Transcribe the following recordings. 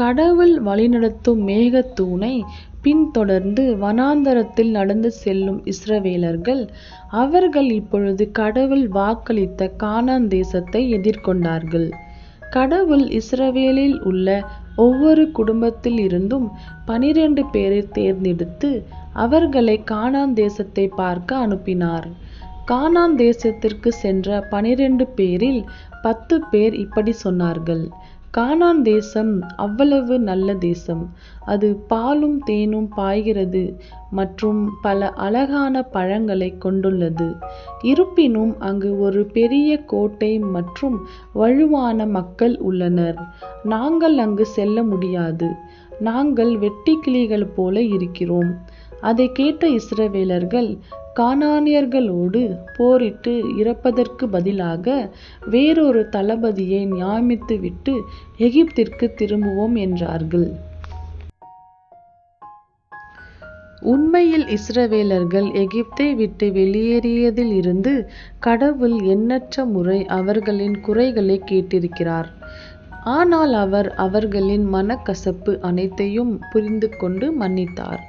கடவுள் வழிநடத்தும் மேகத்தூணை பின்தொடர்ந்து வனாந்தரத்தில் நடந்து செல்லும் இஸ்ரவேலர்கள் அவர்கள் இப்பொழுது கடவுள் வாக்களித்த கானான் தேசத்தை எதிர்கொண்டார்கள். கடவுள் இஸ்ரவேலில் உள்ள ஒவ்வொரு குடும்பத்தில் இருந்தும் பனிரெண்டு பேரை தேர்ந்தெடுத்து அவர்களை கானான் தேசத்தை பார்க்க அனுப்பினார். கானான் தேசத்திற்கு சென்ற பனிரெண்டு பேரில் பத்து பேர் இப்படி சொன்னார்கள். கானான் தேசம் அவ்வளவு நல்ல தேசம். அது பாலும் தேனும் பாய்கிறது மற்றும் பல அழகான பழங்களை கொண்டுள்ளது. இருப்பினும் அங்கு ஒரு பெரிய கோட்டை மற்றும் வலுவான மக்கள் உள்ளனர். நாங்கள் அங்கு செல்ல முடியாது. நாங்கள் வெட்டுக்கிளிகள் போல இருக்கிறோம். அதை கேட்ட இஸ்ரவேலர்கள் கானானியர்களோடு போரிட்டு இறப்பதற்கு பதிலாக வேறொரு தளபதியை நியமித்துவிட்டு எகிப்திற்கு திரும்புவோம் என்றார்கள். உண்மையில் இஸ்ரவேலர்கள் எகிப்தை விட்டு வெளியேறியதில் இருந்து கடவுள் எண்ணற்ற முறை அவர்களின் குறைகளை கேட்டிருக்கிறார். ஆனால் அவர் அவர்களின் மனக்கசப்பு அனைத்தையும் புரிந்து கொண்டு மன்னித்தார்.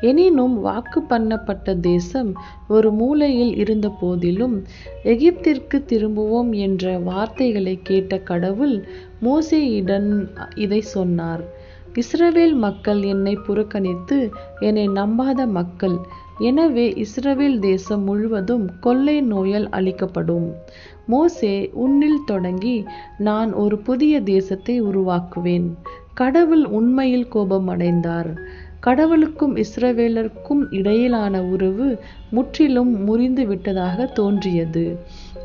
எனினும் வாக்கு பண்ணப்பட்ட தேசம் ஒரு மூலையில் இருந்த போதிலும் எகிப்திற்கு திரும்புவோம் என்ற வார்த்தைகளை கேட்ட கடவுள் மோசேயிடம் இதை சொன்னார். இஸ்ரவேல் மக்கள் என்னை புறக்கணித்து என்னை நம்பாத மக்கள். எனவே இஸ்ரவேல் தேசம் முழுவதும் கொள்ளை நோயால் அளிக்கப்படும் மோசே உன்னில் தொடங்கி நான் ஒரு புதிய தேசத்தை உருவாக்குவேன். கடவுள் உண்மையில் கோபமடைந்தார். கடவுளுக்கும் இஸ்ரவேலருக்கும் இடையிலான உறவு முற்றிலும் முறிந்து விட்டதாக தோன்றியது.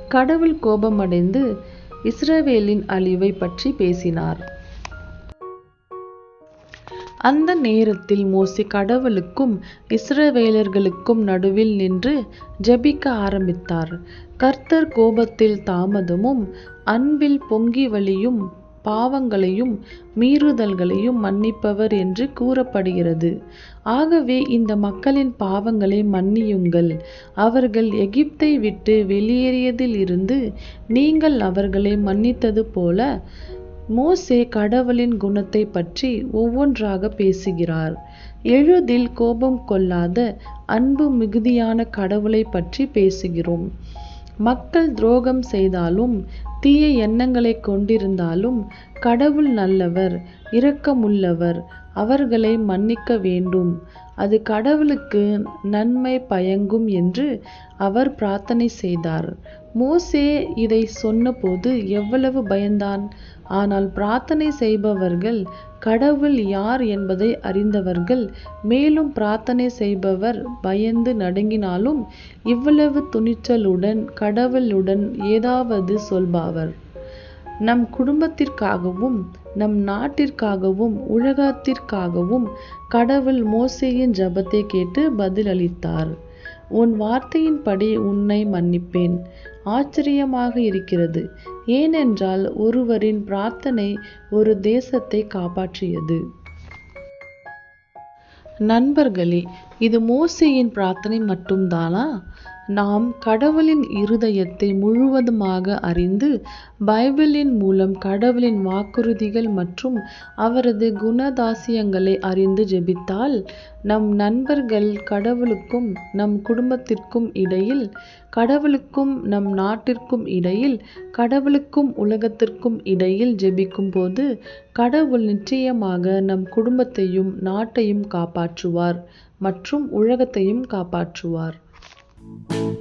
கடவுள் கோபமடைந்து இஸ்ரவேலின் அழிவை பற்றி பேசினார். அந்த நேரத்தில் மோசே கடவுளுக்கும் இஸ்ரவேலர்களுக்கும் நடுவில் நின்று ஜெபிக்க ஆரம்பித்தார். கர்த்தர் கோபத்தில் தாமதமும் அன்பில் பொங்கி வழியும் பாவங்களையும் மீறுதல்களையும் மன்னிப்பவர் என்று கூறப்படுகிறது. ஆகவே இந்த மக்களின் பாவங்களை மன்னியுங்கள். அவர்கள் எகிப்தை விட்டு வெளியேறியதில் இருந்து நீங்கள் அவர்களை மன்னித்தது போல மோசே கடவுளின் குணத்தை பற்றி ஒவ்வொன்றாக பேசுகிறார். எழுதில் கோபம் கொள்ளாத அன்பு மிகுதியான கடவுளை பற்றி பேசுகிறோம். மக்கள் துரோகம் செய்தாலும் தீய எண்ணங்களை கொண்டிருந்தாலும் கடவுள் நல்லவர் இரக்கமுள்ளவர் அவர்களை மன்னிக்க வேண்டும். அது கடவுளுக்கு நன்மை பயங்கும் என்று அவர் பிரார்த்தனை செய்தார். மோசே இதை சொன்னபோது எவ்வளவு பயந்தான். ஆனால் பிரார்த்தனை செய்பவர்கள் கடவுள் யார் என்பதை அறிந்தவர்கள் மேலும் பிரார்த்தனை செய்பவர் பயந்து நடுங்கினாலும் இவ்வளவு துணிச்சலுடன் கடவுளுடன் ஏதாவது சொல்பவர். நம் குடும்பத்திற்காகவும் நம் நாட்டிற்காகவும் உலகத்திற்காகவும் கடவுள் மோசேயின் ஜபத்தை கேட்டு பதிலளித்தார். உன் வார்த்தையின்படி உன்னை மன்னிப்பேன். ஆச்சரியமாக இருக்கிறது. ஏனென்றால் ஒருவரின் பிரார்த்தனை ஒரு தேசத்தை காப்பாற்றியது. நண்பர்களே இது மோசியின் பிரார்த்தனை மட்டும்தானா? நாம் கடவுளின் இருதயத்தை முழுவதுமாக அறிந்து பைபிளின் மூலம் கடவுளின் வாக்குறுதிகள் மற்றும் அவரது குணதாசியங்களை அறிந்து ஜெபித்தால் நம் நண்பர்கள் கடவுளுக்கும் நம் குடும்பத்திற்கும் இடையில் கடவுளுக்கும் நம் நாட்டிற்கும் இடையில் கடவுளுக்கும் உலகத்திற்கும் இடையில் ஜெபிக்கும் போது கடவுள் நிச்சயமாக நம் குடும்பத்தையும் நாட்டையும் காப்பாற்றுவார் மற்றும் உலகத்தையும் காப்பாற்றுவார். Música